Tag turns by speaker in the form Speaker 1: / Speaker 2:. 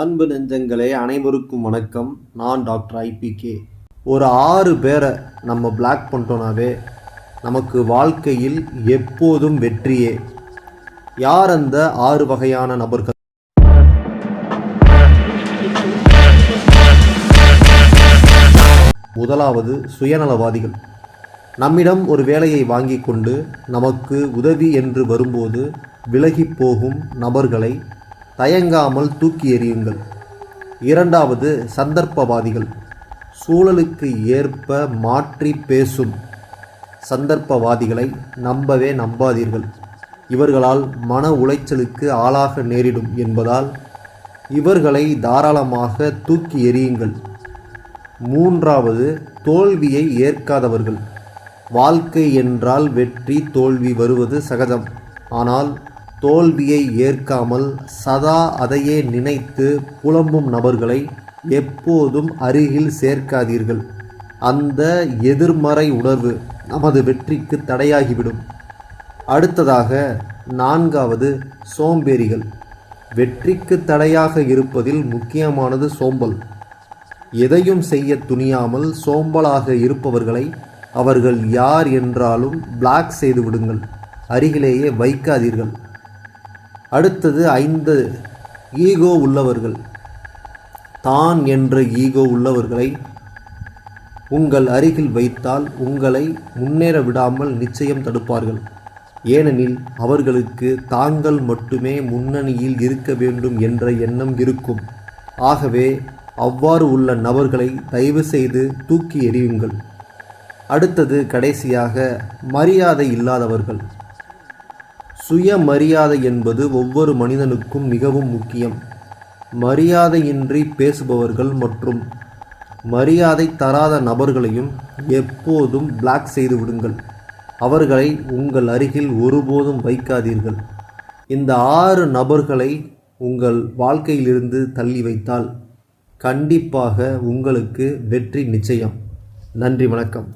Speaker 1: அன்பு நெஞ்சங்களே அனைவருக்கும் வணக்கம். நான் டாக்டர் ஐபிகே. ஒரு ஆறு பேரை நம்ம பிளாக் பண்ணிட்டோனாவே நமக்கு வாழ்க்கையில் எப்போதும் வெற்றியே. யார் அந்த ஆறு வகையான நபர்கள்? முதலாவது சுயநலவாதிகள். நம்மிடம் ஒரு வேலையை வாங்கி கொண்டு நமக்கு உதவி என்று வரும்போது விலகிப் போகும் நபர்களை தயங்காமல் தூக்கி எறியுங்கள். இரண்டாவது சந்தர்ப்பவாதிகள். சூழலுக்கு ஏற்ப மாற்றி பேசும். சந்தர்ப்பவாதிகளை நம்பவே நம்பாதீர்கள். இவர்களால் மன உளைச்சலுக்கு ஆளாக நேரிடும் என்பதால் இவர்களை தாராளமாக தூக்கி எறியுங்கள். மூன்றாவது தோல்வியை ஏற்காதவர்கள். வாழ்க்கை என்றால் வெற்றி தோல்வி வருவது சகஜம். ஆனால் தோல்வியை ஏற்காமல் சதா அதையே நினைத்து புலம்பும் நபர்களை எப்போதும் அருகில் சேர்க்காதீர்கள். அந்த எதிர்மறை உணர்வு நமது வெற்றிக்கு தடையாகிவிடும். அடுத்ததாக நான்காவது சோம்பேறிகள். வெற்றிக்கு தடையாக இருப்பதில் முக்கியமானது சோம்பல். எதையும் செய்ய துணியாமல் சோம்பலாக இருப்பவர்களை அவர்கள் யார் என்றாலும் பிளாக் செய்து விடுங்கள். அருகிலேயே வைக்காதீர்கள். அடுத்தது ஐந்து ஈகோ உள்ளவர்கள். தான் என்ற ஈகோ உள்ளவர்களை உங்கள் அருகில் வைத்தால் உங்களை முன்னேற விடாமல் நிச்சயம் தடுப்பார்கள். ஏனெனில் அவர்களுக்கு தாங்கள் மட்டுமே முன்னணியில் இருக்க வேண்டும் என்ற எண்ணம் இருக்கும். ஆகவே அவ்வாறு உள்ள நபர்களை தயவு செய்து தூக்கி எறியுங்கள். அடுத்தது கடைசியாக மரியாதை இல்லாதவர்கள். சுயமரியாதை என்பது ஒவ்வொரு மனிதனுக்கும் மிகவும் முக்கியம். மரியாதையின்றி பேசுபவர்கள் மற்றும் மரியாதை தராத நபர்களையும் எப்போதும் பிளாக் செய்து விடுங்கள். அவர்களை உங்கள் அருகில் ஒருபோதும் வைக்காதீர்கள். இந்த ஆறு நபர்களை உங்கள் வாழ்க்கையிலிருந்து தள்ளி வைத்தால் கண்டிப்பாக உங்களுக்கு வெற்றி நிச்சயம். நன்றி வணக்கம்.